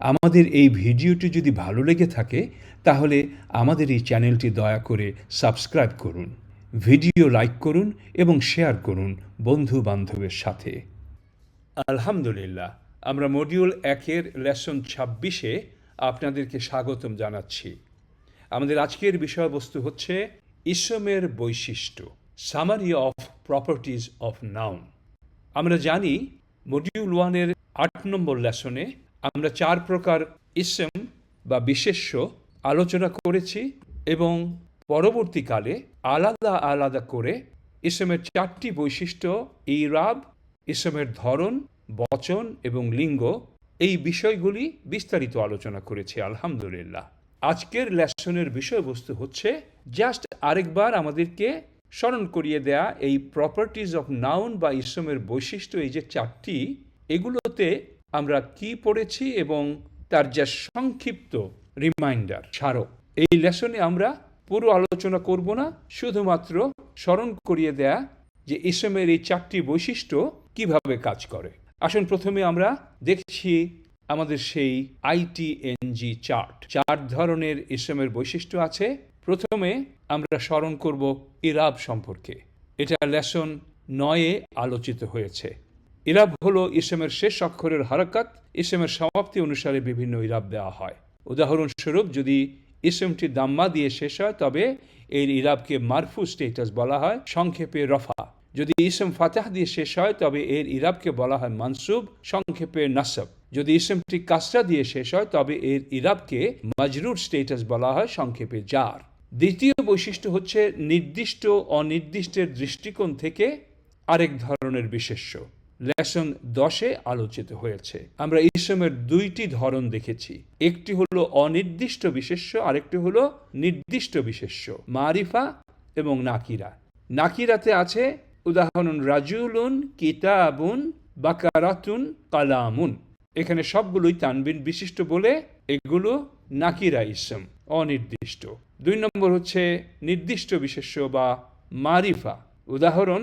আমাদের এই ভিডিওটি যদি ভালো লেগে থাকে, তাহলে আমাদের এই চ্যানেলটি দয়া করে সাবস্ক্রাইব করুন, ভিডিও লাইক করুন এবং শেয়ার করুন বন্ধু বান্ধবের সাথে। আলহামদুলিল্লাহ, আমরা মডিউল একের লেসন ছাব্বিশে আপনাদেরকে স্বাগতম জানাচ্ছি। আমাদের আজকের বিষয়বস্তু হচ্ছে ইসমের বৈশিষ্ট্য summary of properties of noun আমরা জানি মডিউল ওয়ানের আট নম্বর লেসনে আমরা চার প্রকার ইসম বা বিশেষ্য আলোচনা করেছি এবং পরবর্তীকালে আলাদা আলাদা করে ইসমের চারটি বৈশিষ্ট্য ইরাব ইসমের ধরন, বচন এবং লিঙ্গ, এই বিষয়গুলি বিস্তারিত আলোচনা করেছি, আলহামদুলিল্লাহ। আজকের লেসনের বিষয়বস্তু হচ্ছে জাস্ট আরেকবার আমাদেরকে স্মরণ করিয়ে দেয়া এই প্রপার্টিজ অফ নাউন বা ইসমের বৈশিষ্ট্য, এই যে চারটি, এগুলোতে আমরা কি পড়েছি এবং তার যা সংক্ষিপ্ত রিমাইন্ডার স্মারক এই লেসনে আমরা পুরো আলোচনা করব না, শুধুমাত্র স্মরণ করিয়ে দেয়া যে ইসমের এই চারটি বৈশিষ্ট্য কীভাবে কাজ করে। আসুন প্রথমে আমরা দেখছি আমাদের সেই আইটিএনজি চার্ট। চার ধরনের ইসমের বৈশিষ্ট্য আছে। প্রথমে আমরা স্মরণ করব ইরাব সম্পর্কে। এটা লেসন নয়ে আলোচিত হয়েছে। ইরাব হলো ইসেমের শেষ অক্ষরের হারাকাত। ইসেমের সমাপ্তি অনুসারে বিভিন্ন ইরাব দেওয়া হয়। উদাহরণস্বরূপ, যদি ইসেমটি দাম্মা দিয়ে শেষ হয়, তবে এর ইরাবকে মারফু স্টেটাস বলা হয়, সংক্ষেপে রফা। যদি ইসেম ফাতাহ দিয়ে শেষ হয়, তবে এর ইরাবকে বলা হয় মানসুব, সংক্ষেপে নাসব। যদি ইসেমটি কাসরা দিয়ে শেষ হয়, তবে এর ইরাবকে মাজরুর স্টেটাস বলা হয়, সংক্ষেপে জার। দ্বিতীয় বৈশিষ্ট্য হচ্ছে নির্দিষ্ট অনির্দিষ্টের দৃষ্টিকোণ থেকে আরেক ধরনের বিশেষ্য। লেসন দশে আলোচিত হয়েছে। আমরা ইসমের দুইটি ধরন দেখেছি। একটি হলো অনির্দিষ্ট বিশেষ্য, আরেকটি হলো নির্দিষ্ট বিশেষ্য, মারিফা এবং নাকিরা। নাকিরাতে আছে উদাহরণ, রাজুলুন, কিতাবুন, বাকারাতুন, কালামুন। এখানে সবগুলোই তানবিন বিশিষ্ট বলে এগুলো নাকিরা ইসম, অনির্দিষ্ট। দুই নম্বর হচ্ছে নির্দিষ্ট বিশেষ্য বা মারিফা। উদাহরণ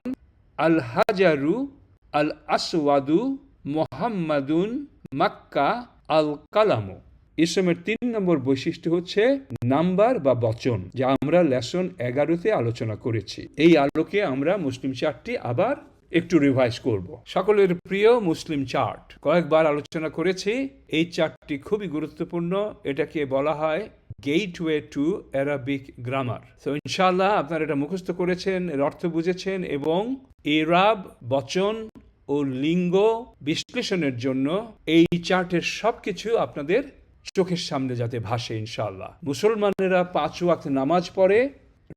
আল হাজারু আল আসওয়াদু মোহাম্মাদুন মাক্কা আল কালামু ইসমের তিন নম্বর বৈশিষ্ট্য হচ্ছে নাম্বার বা বচন, যা আমরা লেসন এগারোতে আলোচনা করেছি। এই আলোকে আমরা মুসলিম চার্টটি আবার একটু রিভাইজ করব। সকলের প্রিয় মুসলিম চার্ট, কয়েকবার আলোচনা করেছি, এই চার্টটি খুবই গুরুত্বপূর্ণ। এটাকে বলা হয় গেটওয়ে টু অ্যারাবিক গ্রামার। তো ইনশাল্লাহ আপনারা এটা মুখস্থ করেছেন, এর অর্থ বুঝেছেন এবং এরাব বচন ও লিঙ্গ বিশ্লেষণের জন্য এই চার্টের সবকিছু আপনাদের চোখের সামনে যাতে ভাসে ইনশাল্লাহ মুসলমানেরা পাঁচ ওয়াক্ত নামাজ পড়ে,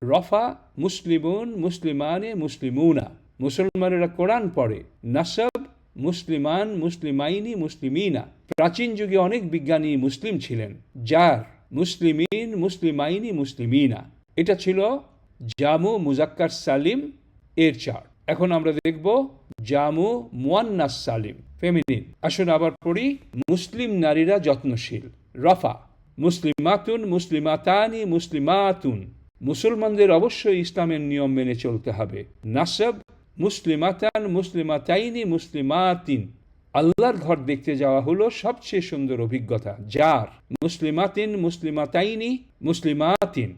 রফা মুসলিমুন মুসলিমানে মুসলিমুনা। মুসলমানেরা কোরআন পড়ে, নাসব মুসলিমান মুসলিমাইনি মুসলিমিনা। প্রাচীন যুগে অনেক বিজ্ঞানী মুসলিম ছিলেন, যার মুসলিমিন মুসলিমাইনি মুসলিমিনা। এটা ছিল জামু মুজাক্কার সালিম এর চার্ট। এখন আমরা দেখব জামু মুয়ান্নাস সালিম, ফেমিনিন। আসুন আবার পড়ি, মুসলিম নারীরা যত্নশীল। রফা মুসলিম মুসলিমাতুন মুসলিমাতানি মুসলিমাতুন। মুসলমানদের অবশ্যই ইসলামের নিয়ম মেনে চলতে হবে। নাসব, মুসলিমাতান মুসলিমাতাইনি মুসলিমাতিন। আল্লাহর ঘর দেখতে যাওয়া হলো সবচেয়ে সুন্দর অভিজ্ঞতা, যার মুসলিমাতিন মুসলিমাতাইনি মুসলিমাতিন।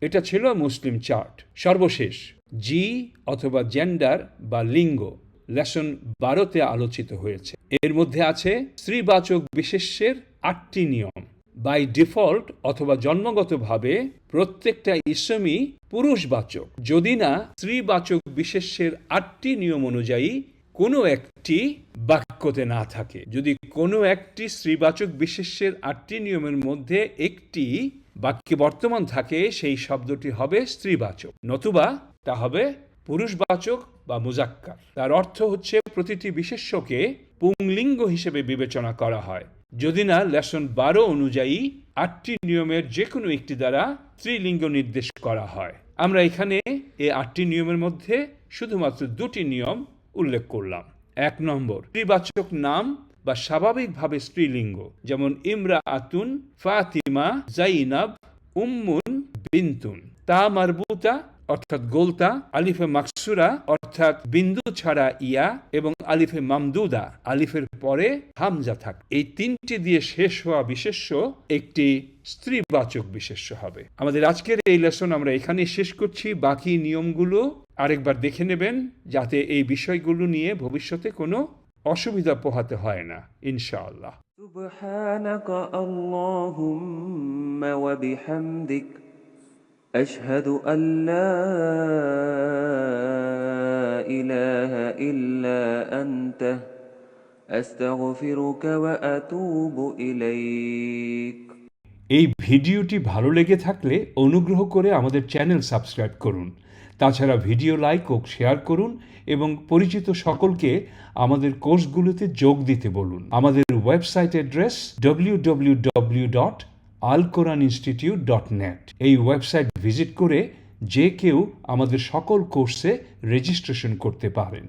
এটা ছিল মুসলিম চার্ট। সর্বশেষ, জি অথবা জেন্ডার বা লিঙ্গ। লেসন বারোতে আলোচিত হয়েছে। এর মধ্যে আছে স্ত্রীবাচক বিশেষ্যের আটটি নিয়ম। বাই ডিফল্ট অথবা জন্মগতভাবে প্রত্যেকটা ইসমই পুরুষবাচক। যদি না স্ত্রীবাচক বিশেষ্যের আটটি নিয়ম অনুযায়ী কোনো একটি বাক্যতে না থাকে। যদি কোনো একটি স্ত্রীবাচক বিশেষ্যের আটটি নিয়মের মধ্যে একটি বাক্যে বর্তমান থাকে, সেই শব্দটি হবে স্ত্রীবাচক। নতুবা তা হবে পুরুষবাচক বা মুজাক্কার। তার অর্থ হচ্ছে প্রতিটি বিশেষ্যকে পুংলিঙ্গ হিসেবে বিবেচনা করা হয়। যদি না, লেসন বারো অনুযায়ী আটটি নিয়মের যে কোনো একটি দ্বারা স্ত্রীলিঙ্গ নির্দেশ করা হয়। আমরা এখানে এই আটটি নিয়মের মধ্যে শুধুমাত্র দুটি নিয়ম উল্লেখ করলাম। এক নম্বর, স্ত্রীবাচক নাম বা স্বাভাবিকভাবে স্ত্রীলিঙ্গ, যেমন ইমরা আতুন ফাতিমা, জাইনাব, উম্মুন, বিন্তুন। তা মারবুতা অর্থাৎ গোলতা আলিফে মাকসুরা অর্থাৎ বিন্দু ছাড়া ইয়া এবং আলিফে মামদুদা আলিফের পরে হামজা থাক এই তিনটি দিয়ে শেষ হওয়া বিশেষ্য একটি স্ত্রীবাচক বিশেষ্য হবে আমাদের আজকের এই লেসন আমরা এখানে শেষ করছি বাকি নিয়মগুলো আরেকবার দেখে নেবেন যাতে এই বিষয়গুলো নিয়ে ভবিষ্যতে কোনো অসুবিধা পোহাতে হয় না ইনশাআল্লাহ سبحانك اللهم وبحمدك أشهد أن لا إله إلا أنت أستغفرك وأتوب إليك এই ভিডিওটি ভালো লেগে থাকলে অনুগ্রহ করে আমাদের চ্যানেল সাবস্ক্রাইব করুন তাছাড়া ভিডিও লাইক ও শেয়ার করুন এবং পরিচিত সকলকে আমাদের কোর্সগুলোতে যোগ দিতে বলুন আমাদের website address W W W dot Al Quran institute dot net এই ওয়েবসাইট ভিজিট করে যে কেউ আমাদের সকল কোর্সে রেজিস্ট্রেশন করতে পারেন।